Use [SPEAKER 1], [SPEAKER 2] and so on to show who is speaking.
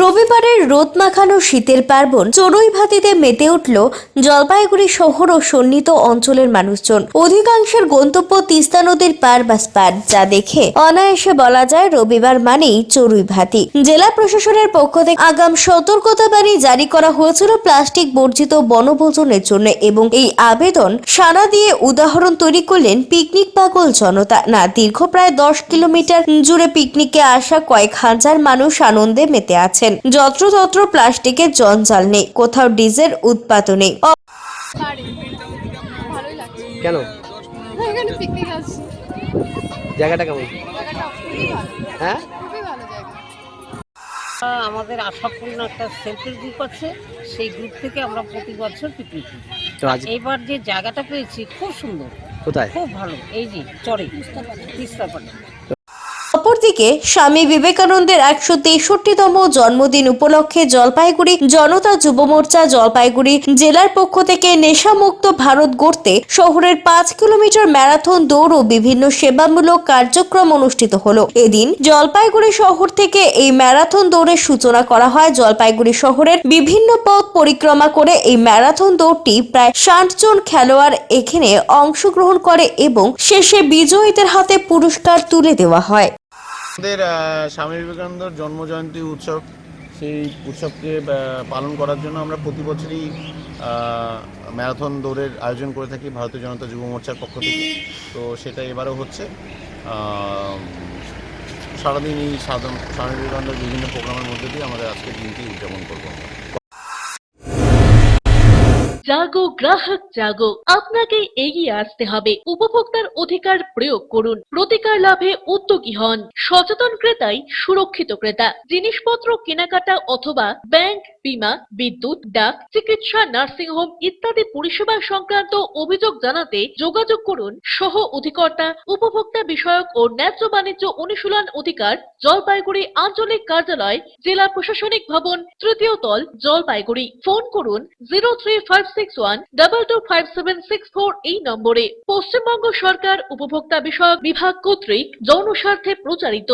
[SPEAKER 1] রবিবারের রোদ মাখানো শীতের পার্বণ, চড়ুই ভাতিতে মেতে উঠল জলপাইগুড়ি শহর ও সন্নিহিত অঞ্চলের মানুষজন। অধিকাংশের গন্তব্য তিস্তা নদীর পার বা স্পার, যা দেখে অনায়াসে বলা যায় রবিবার মানেই চড়ুই ভাতি। জেলা প্রশাসনের পক্ষ থেকে আগাম সতর্কতাবাণী জারি করা হয়েছিল প্লাস্টিক বর্জিত বনভোজনের জন্য এবং এই আবেদন সাড়া দিয়ে উদাহরণ তৈরি করলেন পিকনিক পাগল জনতা। না, দীর্ঘ প্রায় দশ কিলোমিটার জুড়ে পিকনিকে আসা কয়েক হাজার মানুষ আনন্দে মেতে আছেন যত্রতত্র প্লাস্টিকের জঞ্জাল নেই কোথাও ডিজের উৎপাদন নেই।
[SPEAKER 2] পারি ভালোই লাগছে।
[SPEAKER 3] কেন? জায়গাটা কেমন? হ্যাঁ?
[SPEAKER 2] খুবই ভালো জায়গা।
[SPEAKER 4] আমাদের আশাপূর্ণ একটা সেলফের গ্রুপ আছে। সেই গ্রুপ থেকে আমরা প্রতি বছর পিকনিক এইবার যে জায়গাটা পেয়েছি খুব সুন্দর।
[SPEAKER 3] কোথায়?
[SPEAKER 4] খুব ভালো। এই যে চরে তিস্তাপাড়ে
[SPEAKER 1] অপরদিকে স্বামী বিবেকানন্দের একশো তেষট্টিতম জন্মদিন উপলক্ষে জলপাইগুড়ি জনতা যুব মোর্চা জলপাইগুড়ি জেলার পক্ষ থেকে নেশামুক্ত ভারত গড়তে শহরের পাঁচ কিলোমিটার ম্যারাথন দৌড় ও বিভিন্ন সেবামূলক কার্যক্রম অনুষ্ঠিত হলো। এদিন জলপাইগুড়ি শহর থেকে এই ম্যারাথন দৌড়ের সূচনা করা হয়। জলপাইগুড়ি শহরের বিভিন্ন পথ পরিক্রমা করে এই ম্যারাথন দৌড়টি প্রায় ষাট জন খেলোয়াড় এখানে অংশগ্রহণ করে এবং শেষে বিজয়ীদের হাতে পুরস্কার তুলে দেওয়া হয়।
[SPEAKER 5] আমাদের স্বামী বিবেকানন্দর জন্মজয়ন্তী উৎসব, সেই উৎসবকে পালন করার জন্য আমরা প্রতি বছরই ম্যারাথন দৌড়ের আয়োজন করে থাকি ভারতীয় জনতা যুব মোর্চার পক্ষ থেকে। তো সেটা এবারও হচ্ছে। সারাদিন এই সাধারণ স্বামী বিবেকানন্দের বিভিন্ন প্রোগ্রামের মধ্যে দিয়ে আমাদের আজকের দিনটি উদযাপন করব
[SPEAKER 6] জাগো, গ্রাহক জাগো। আপনাকে এগিয়ে আসতে হবে। উপভোক্তার অধিকার প্রয়োগ করুন। প্রতিকার লাভে উদ্যোগী হন। সচেতন ক্রেতাই সুরক্ষিত ক্রেতা। জিনিসপত্র কেনাকাটা অথবা ব্যাংক বীমা, বিদ্যুৎ, ডাক, চিকিৎসা নার্সিংহোম ইত্যাদি পরিষেবা সংক্রান্ত অভিযোগ জানাতে যোগাযোগ করুন সহ অধিকর্তা, উপভোক্তা বিষয়ক ও ন্যায্য বাণিজ্য অনুশীলন অধিকার, জলপাইগুড়ি আঞ্চলিক কার্যালয়, জেলা প্রশাসনিক ভবন, তৃতীয় তল, জলপাইগুড়ি। ফোন করুন zero three five six one double two five seven six four এই নম্বরে। পশ্চিমবঙ্গ সরকার উপভোক্তা বিষয়ক বিভাগ কর্তৃক যৌন স্বার্থে প্রচারিত।